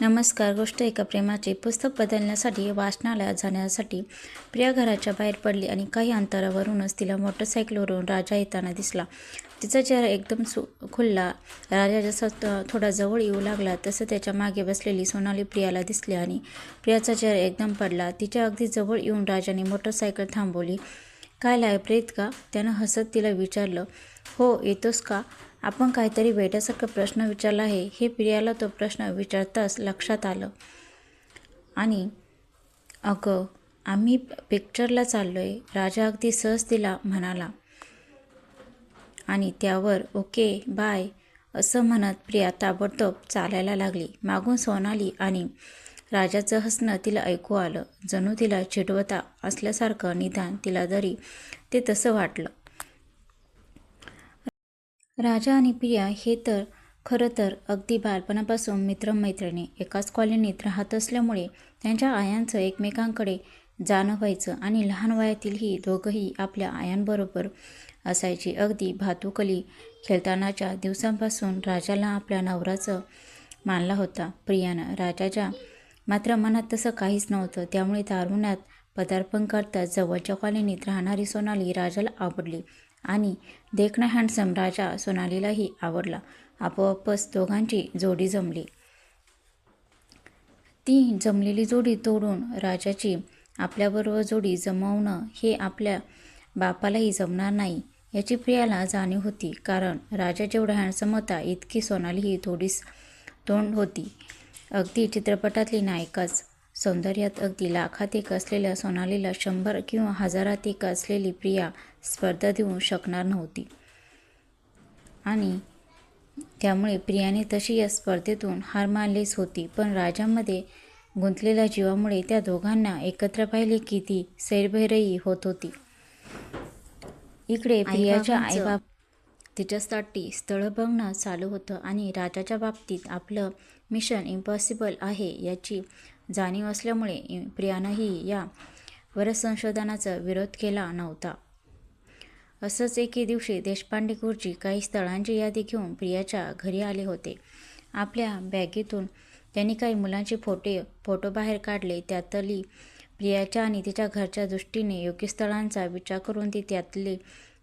नमस्कार गोष्ट एका प्रेमाचे पुस्तक बदलण्यासाठी वाचनालयात जाण्यासाठी. प्रिया घराच्या बाहेर पडली आणि काही अंतरावरूनच तिला मोटरसायकलवरून राजा येताना दिसला. तिचा चेहरा एकदम सु खुलला राजा जसा थोडा जवळ येऊ लागला तसं त्याच्यामागे बसलेली सोनाली प्रियाला दिसली आणि प्रियाचा चेहरा एकदम पडला. तिच्या अगदी जवळ येऊन राजाने मोटरसायकल थांबवली. काय लायब्ररीत का? त्यानं हसत तिला विचारलं. हो येतोस का? आपण काहीतरी वेड्यासारखा प्रश्न विचारला आहे हे प्रियाला तो प्रश्न विचारताच लक्षात आलं. आणि अगं आम्ही पिक्चरला चाललो आहे राजा अगदी सहज तिला म्हणाला. आणि त्यावर ओके बाय असं म्हणत प्रिया ताबडतोब चालायला लागली. मागून सोनाली आणि राजाचं हसणं तिला ऐकू आलं. जणू तिला चिडवता असल्यासारखं निदान तिला तरी ते तसं वाटलं. राजा आणि प्रिया हे तर खरं तर अगदी बालपणापासून मित्रमैत्रिणी. एकाच कॉलनीत राहत असल्यामुळे त्यांच्या आयांचं एकमेकांकडे जाणं व्हायचं आणि लहान वयातील ही दोघंही आपल्या आयांबरोबर असायची. अगदी भातुकली खेळतानाच्या दिवसांपासून राजाला आपल्या नवराचं मानला होता प्रियानं. राजाच्या मात्र मनात तसं काहीच नव्हतं. त्यामुळे तारुण्यात पदार्पण करताच जवळच्या कॉलनीत राहणारी सोनाली राजाला आवडली. आणि देखणा हँडसम राजा सोनालीलाही आवडला आपोआपच दोघांची जोडी जमली. ती जमलेली जोडी तोडून राजाची आपल्याबरोबर जोडी जमवणं हे आपल्या बापालाही जमणार नाही याची प्रियाला जाणीव होती. कारण राजा जेवढा हँडसम होता इतकी सोनालीही थोडीच तोंड होती. अगदी चित्रपटातली नायिकाच. सौंदर्यात अगदी लाखात एक असलेल्या सोनालीला शंभर किंवा हजारात एक असलेली प्रिया स्पर्धा देऊ शकणार नव्हती. आणि त्यामुळे प्रियाने तशी या स्पर्धेतून हार मानलीच होती. पण राजामध्ये गुंतलेल्या जीवामुळे त्या दोघांना एकत्र पाहिले की ती सैरभैरही होत होती. इकडे प्रियाच्या आईबाप तिच्यासाठी स्थळं बघणं चालू होतं आणि राजाच्या बाबतीत आपलं मिशन इम्पॉसिबल आहे याची जाणीव असल्यामुळे प्रियानंही या वरसंशोधनाचा विरोध केला नव्हता. असंच एके दिवशी देशपांडे गुरुजी काही स्थळांची यादी घेऊन प्रियाच्या घरी आले होते. आपल्या बॅगेतून त्यांनी काही मुलांचे फोटे फोटो बाहेर काढले. त्यातली प्रियाच्या आणि तिच्या घरच्या दृष्टीने योग्य स्थळांचा विचार करून ती त्यातले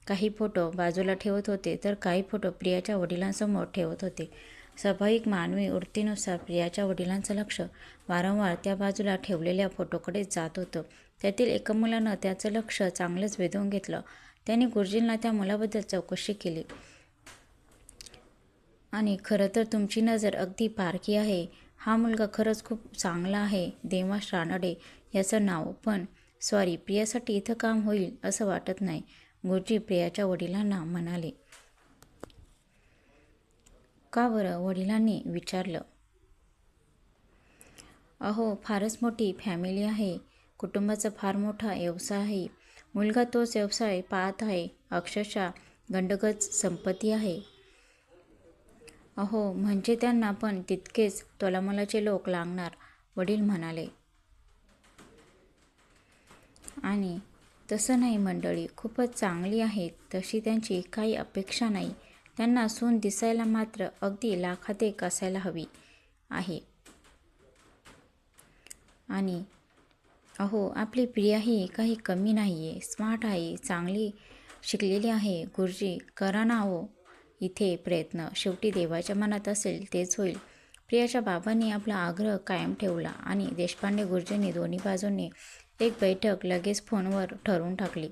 काही फोटो बाजूला ठेवत होते. तर काही फोटो प्रियाच्या वडिलांसमोर ठेवत होते. स्वाभाविक मानवी वृत्तीनुसार प्रियाच्या वडिलांचं लक्ष वारंवार त्या बाजूला ठेवलेल्या फोटोकडे जात होतं. त्यातील एका मुलानं त्याचं लक्ष चांगलंच वेधून घेतलं. त्याने गुरुजींना त्या मुलाबद्दल चौकशी केली. आणि खरं तर तुमची नजर अगदी पारखी आहे. हा मुलगा खरंच खूप चांगला आहे देवा रानडे याचं नाव. पण सॉरी प्रियासाठी इथं काम होईल असं वाटत नाही. गुरुजी प्रियाच्या वडिलांना म्हणाले. का बरं वडिलांनी विचारलं. अहो फारच मोठी फॅमिली आहे. कुटुंबाचा फार मोठा व्यवसाय आहे. मुलगा तोच व्यवसाय पाहत आहे. अक्षरशः गंडगच संपत्ती आहे. अहो म्हणजे त्यांना पण तितकेच तोलामोलाचे लोक लागणार वडील म्हणाले. आणि तसं नाही मंडळी खूपच चांगली आहेत तशी त्यांची काही अपेक्षा नाही. त्यांना सून दिसायला मात्र अगदी लाखात एक असायला हवी आहे. आणि अहो आपली प्रियाही काही कमी नाही आहे स्मार्ट आहे चांगली शिकलेली आहे. गुरुजी करा ना हो इथे प्रयत्न. शेवटी देवाच्या मनात असेल तेच होईल. प्रियाच्या बाबांनी आपला आग्रह कायम ठेवला आणि देशपांडे गुरुजींनी दोन्ही बाजूंनी एक बैठक लगेच फोनवर ठरवून टाकली.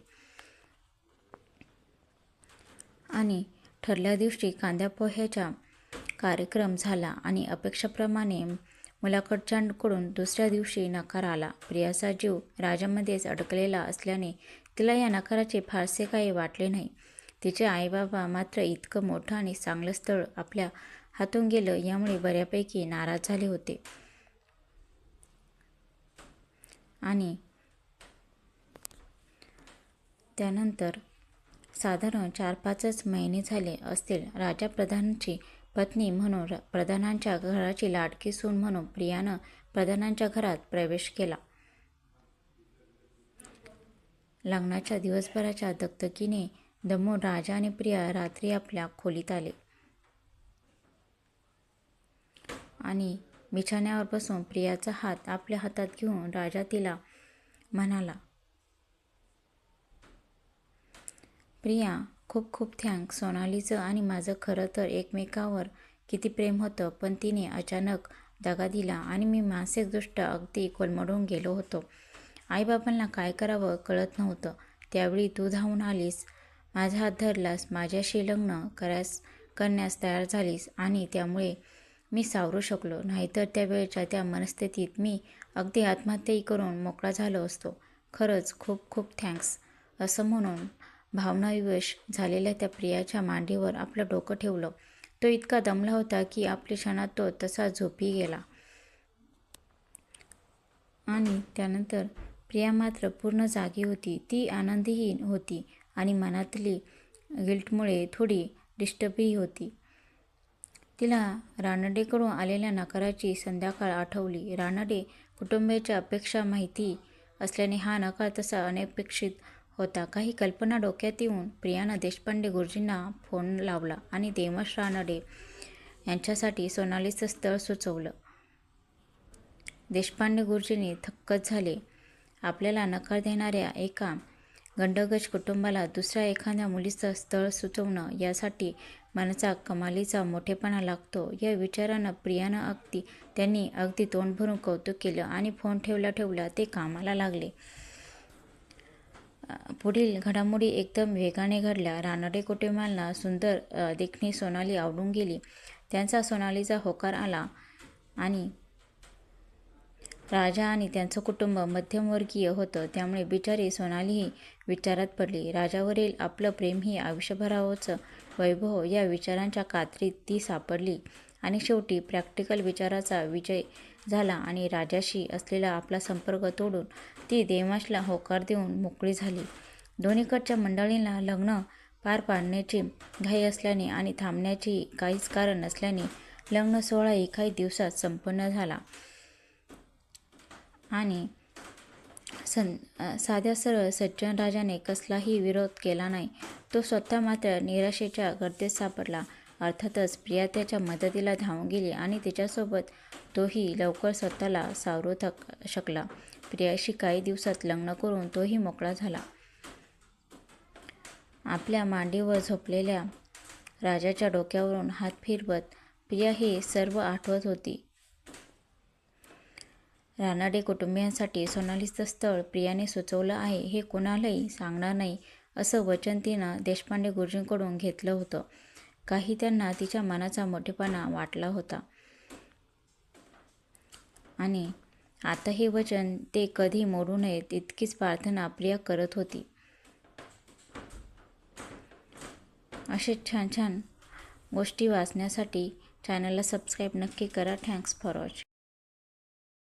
आणि ठरल्या दिवशी कांद्या पोह्याचा कार्यक्रम झाला आणि अपेक्षेप्रमाणे मुलाकडच्यांकडून दुसऱ्या दिवशी नकार आला. प्रियाचा जीव राजामध्येच अडकलेला असल्याने तिला या नकाराचे फारसे काही वाटले नाही. तिचे आईबाबा मात्र इतकं मोठं आणि चांगलं स्थळ आपल्या हातून गेलं यामुळे बऱ्यापैकी नाराज झाले होते. आणि त्यानंतर साधारण चार पाचच महिने झाले असतील. राजा प्रधानची पत्नी म्हणून प्रधानांच्या घराची लाडकी सून म्हणून प्रियानं प्रधानांच्या घरात प्रवेश केला. लग्नाच्या दिवसभराच्या दगदगीने दमून राजा आणि प्रिया रात्री आपल्या खोलीत आले. आणि बिछाण्यावर बसून प्रियाचा हात आपल्या हातात घेऊन राजा तिला म्हणाला प्रिया खूप खूप थँक्स. सोनालीचं आणि माझं खरं तर एकमेकावर किती प्रेम होतं पण तिने अचानक दगा दिला आणि मी मानसिकदृष्ट्या अगदी कोलमडून गेलो होतो. आईबाबांना काय करावं कळत नव्हतं. त्यावेळी तू धावून आलीस माझा हात धरलास माझ्याशी लग्न करायस करण्यास तयार झालीस आणि त्यामुळे मी सावरू शकलो. नाहीतर त्यावेळेच्या त्या मनस्थितीत मी अगदी आत्महत्याही करून मोकळा झालो असतो. खरंच खूप खूप थँक्स. असं म्हणून भावनाविवश झालेल्या त्या प्रियाच्या मांडीवर आपलं डोकं ठेवलं. तो इतका दमला होता की आपल्या क्षणात तो तसा झोपी गेला. आणि त्यानंतर प्रिया मात्र पूर्ण जागी होती. ती आनंदीही होती आणि मनातली गिल्टमुळे थोडी डिस्टर्बही होती. तिला रानडेकडून आलेल्या नकाराची संध्याकाळ आठवली. रानडे कुटुंबाच्या अपेक्षा माहिती असल्याने हा नकार तसा अनपेक्षित होता. काही कल्पना डोक्यात येऊन प्रियानं देशपांडे गुरुजींना फोन लावला आणि देवश रानडे यांच्यासाठी सोनालीचं स्थळ सुचवलं. देशपांडे गुरुजींनी थक्कच झाले. आपल्याला नकार देणाऱ्या एका गंडगज कुटुंबाला दुसऱ्या एखाद्या मुलीचं स्थळ सुचवणं यासाठी मनाचा कमालीचा मोठेपणा लागतो. या विचारानं प्रियानं अगदी त्यांनी अगदी तोंड भरून कौतुक केलं आणि फोन ठेवला ठेवला ते कामाला लागले. पुढील घडामोडी एकदम वेगाने घडल्या. रानडे कुटुंबांना सुंदर देखणी सोनाली आवडून गेली. त्यांचा सोनालीचा होकार आला आणि राजा आणि त्यांचं कुटुंब मध्यमवर्गीय होतं. त्यामुळे बिचारी सोनालीही विचारात पडली. राजावरील आपलं प्रेमही आयुष्यभरावचं वैभव या विचारांच्या कात्रीत ती सापडली. आणि शेवटी प्रॅक्टिकल विचाराचा विजय झाला आणि राजाशी असलेला आपला संपर्क तोडून ती देवाशला होकार देऊन मोकळी झाली. दोन्हीकडच्या मंडळींना लग्न पार पाडण्याची घाई असल्याने आणि थांबण्याची काहीच कारण नसल्याने लग्न सोहळा एकाही दिवसात संपन्न झाला. आणि सं साध्या सरळ सज्जन राजाने कसलाही विरोध केला नाही. तो स्वतः मात्र निराशेच्या गर्दीत सापडला. अर्थातच प्रिया त्याच्या मदतीला धावून गेली आणि तिच्यासोबत तोही लवकर स्वतःला सावरू थक शकला. प्रियाशी काही दिवसात लग्न करून तोही मोकळा झाला. आपल्या मांडीवर झोपलेल्या राजाच्या डोक्यावरून हात फिरवत प्रिया हे सर्व आठवत होती. रानाडे कुटुंबियांसाठी सोनालीचं स्थळ प्रियाने सुचवलं आहे हे कोणालाही सांगणार नाही असं वचन तिनं देशपांडे गुरुजींकडून घेतलं होतं. काही त्यांना तिच्या मनाचा मोठेपणा वाटला होता. आणि आता हे वचन ते कधी मोडू नयेत इतकीच प्रार्थना प्रिया करत होती. असे छान छान गोष्टी वाचण्यासाठी चॅनलला सबस्क्राईब नक्की करा. Thanks for watching